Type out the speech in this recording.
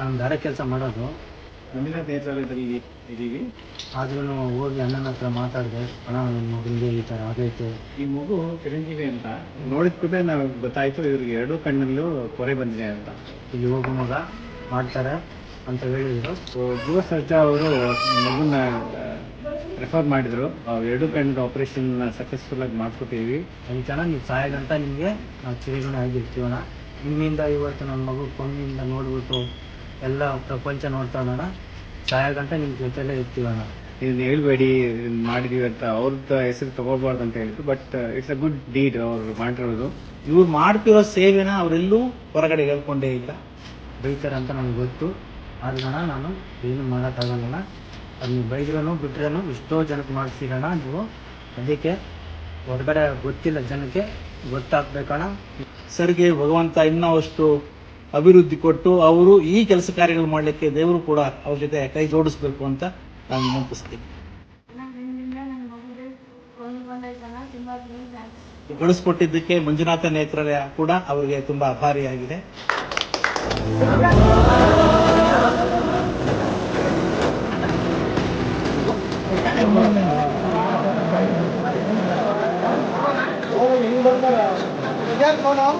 ನಾನು ಬೇರೆ ಕೆಲಸ ಮಾಡೋದು. ಮುಂದಿನ ನೇತೃತ್ವದಲ್ಲಿ ಇದ್ದೀವಿ. ಆದ್ರೂ ಹೋಗಿ ಅಣ್ಣನ ಹತ್ರ ಮಾತಾಡಿದೆ. ಅಣ್ಣ ನನ್ನ ಮಗನಿಗೆ ಈ ಥರ ಆಗೈತೆ. ಈ ಮಗು ಚಿರಂಜೀವಿ ಅಂತ. ನೋಡಿದ ಕೂಡ ನಾವು ಗೊತ್ತಾಯ್ತು ಇವ್ರಿಗೆ ಎರಡೂ ಕಣ್ಣಲ್ಲೂ ಕೊರೆ ಬಂದಿದೆ ಅಂತ. ಇಲ್ಲಿ ಹೋಗು ಮಗ. ಮಾಡ್ತಾರೆ ಅಂತ ಹೇಳಿದ್ರು. ಯುವ ಸರ್ಜಾ ಅವರು ಮಗುನ ರೆಫರ್ ಮಾಡಿದ್ರು. ಅವ್ರು ಎರಡು ಕಣ್ಣಿನ ಆಪರೇಷನ್ ಸಕ್ಸಸ್ಫುಲ್ ಆಗಿ ಮಾಡ್ಕೊಟ್ಟಿದ್ವಿ ಚೆನ್ನಾಗಿ ನೀವು ಸಾಯೋದಂತ ನಿಮಗೆ ನಾವು ಚಿರಗುಣ ಆಗಿರ್ತೀವಣ್ಣ. ನಿಮ್ಮಿಂದ ಇವತ್ತು ನನ್ನ ಮಗು ಕಣ್ಣಿಂದ ನೋಡ್ಬಿಟ್ಟು ಎಲ್ಲ ಪ್ರಪಂಚ ನೋಡ್ತಾವಣ್ಣ ಸಾಯಗಂಟ ನಿಮ್ಮ ಜೊತೆಲೇ ಇರ್ತೀವಣ್ಣ ಇದನ್ನ ಹೇಳ್ಬೇಡಿ ಇದನ್ನ ಮಾಡಿದೀವಿ ಅಂತ. ಅವ್ರದ್ದು ಹೆಸರು ತಗೋಬಾರ್ದು ಅಂತ ಹೇಳಿದ್ರು. But it's a good deed ಅವ್ರು ಮಾಡಿರೋದು. ಇವ್ರು ಮಾಡ್ತಿರೋ ಸೇವೆನ ಅವರೆಲ್ಲೂ ಹೊರಗಡೆ ಹೇಳ್ಕೊಂಡೇ ಇಲ್ಲ. ಬೈತಾರೆ ಅಂತ ನನಗೆ ಗೊತ್ತು. ಆದ್ರಣ ನಾನು ಏನು ಮಾಡೋಕ್ಕಾಗಲ್ಲ ಅದು ನೀವು ಬೈದ್ರೂ ಬಿಟ್ರೇನು ಎಷ್ಟೋ ಜನಕ್ಕೆ ಮಾಡಿಸಿರೋಣ ನೀವು. ಅದಕ್ಕೆ ಹೊರಗಡೆ ಗೊತ್ತಿಲ್ಲ ಜನಕ್ಕೆ ಗೊತ್ತಾಗ್ಬೇಕಣ್ಣ ಸರ್ಗೆ ಭಗವಂತ ಇನ್ನೂ ಅಭಿವೃದ್ಧಿ ಕೊಟ್ಟು ಅವರು ಈ ಕೆಲಸ ಕಾರ್ಯಗಳು ಮಾಡಲಿಕ್ಕೆ ದೇವರು ಕೂಡ ಅವ್ರ ಜೊತೆ ಕೈ ಜೋಡಿಸ್ಬೇಕು ಅಂತ ನಾನು ವಿನಂತಿಸ್ತೀನಿ. ಗಳಿಸ್ಕೊಟ್ಟಿದ್ದಕ್ಕೆ ಮಂಜುನಾಥ ನೇತ್ರಾಲಯ ಕೂಡ ಅವರಿಗೆ ತುಂಬಾ ಆಭಾರಿಯಾಗಿದೆ হাজার কোন um,